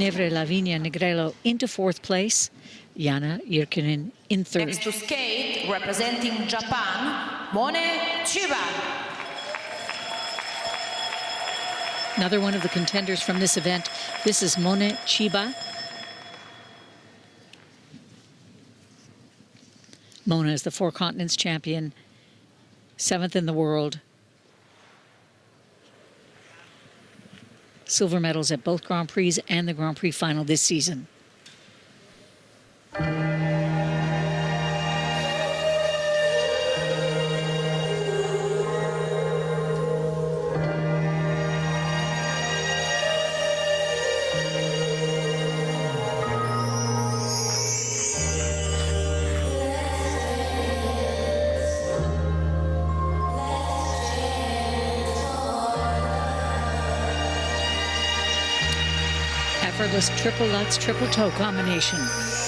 Nevre Lavinia Negrello into fourth place. Jana Jirkinen in third. Next to skate, representing Japan, Mone Chiba. Another one of the contenders from this event. This is Mone Chiba. Mona is the Four Continents champion, seventh in the world. Silver medals at both Grand Prix and the Grand Prix final this season. Effortless triple Lutz triple toe combination.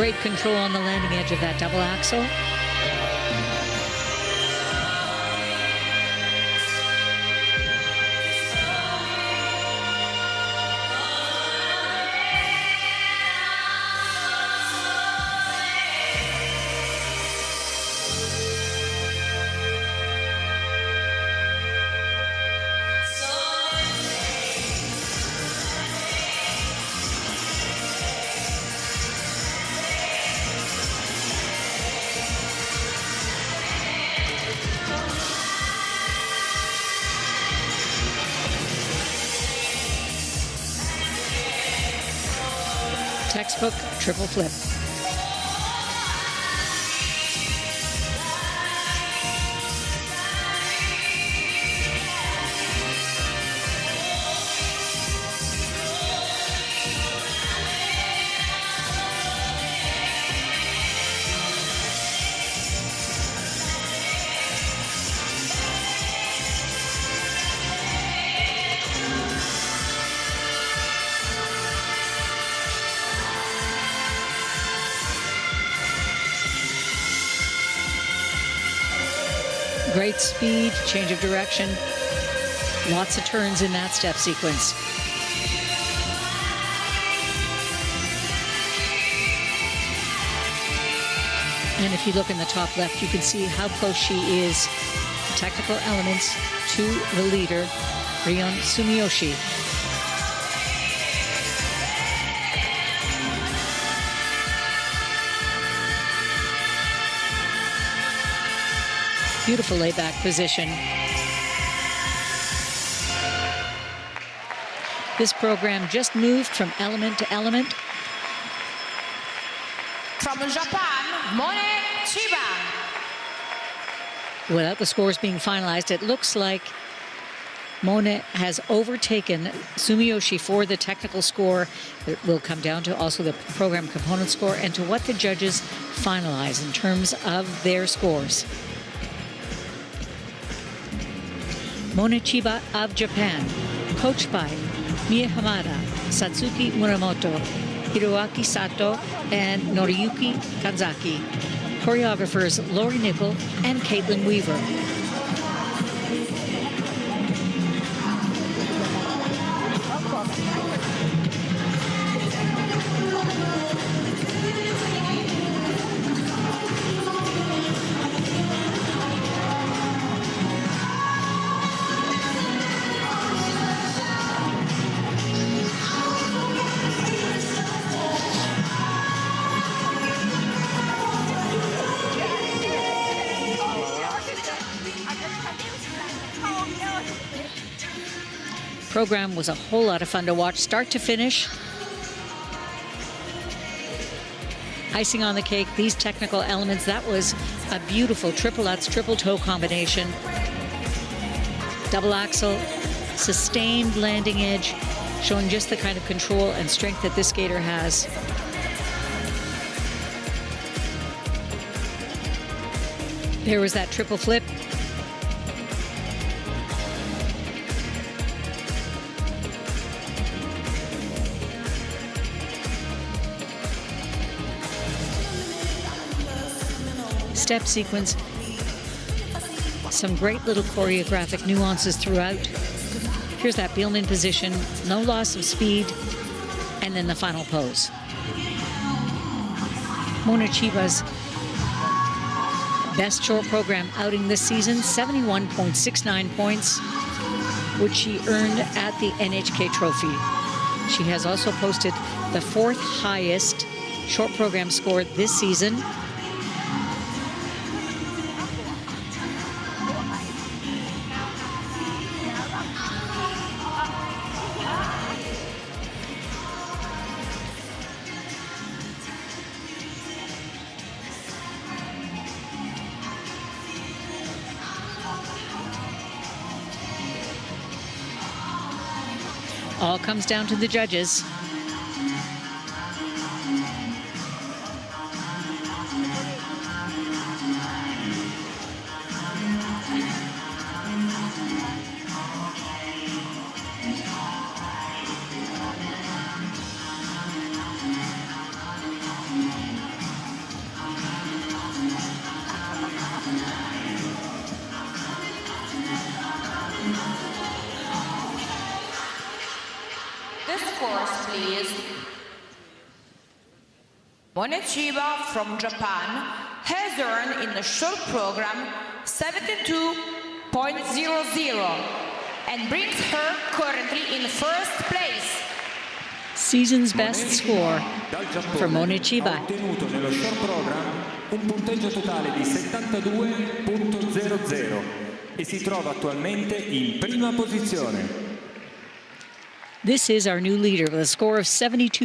Great control on the landing edge of that double axel. Textbook triple flip. Great speed, change of direction. Lots of turns in that step sequence. And if you look in the top left, you can see how close she is, technical elements, to the leader, Rion Sumiyoshi. Beautiful layback position. This program just moved from element to element. From Japan, Mone Chiba. Without the scores being finalized, it looks like Mone has overtaken Sumiyoshi for the technical score. It will come down to also the program component score and to what the judges finalize in terms of their scores. Mona Chiba of Japan, coached by Mie Hamada, Satsuki Muramoto, Hiroaki Sato, and Noriyuki Kanzaki. Choreographers Lori Nickel and Caitlin Weaver. Program was a whole lot of fun to watch, start to finish. Icing on the cake, these technical elements, that was a beautiful triple Lutz, triple toe combination. Double axel, sustained landing edge, showing just the kind of control and strength that this skater has. There was that triple flip. Step sequence. Some great little choreographic nuances throughout. Here's that Bielman position, no loss of speed, and then the final pose. Mona Chiba's best short program outing this season 71.69 points, which she earned at the NHK Trophy. She has also posted the fourth highest short program score this season. All comes down to the judges. Scores, please. Mone Chiba from Japan has earned in the short program 72.00 and brings her currently in first place. Season's best score for Mone ha Chiba. ottenuto nello short program un punteggio totale di 72.00 e si trova attualmente in prima posizione. This is our new leader with a score of 72.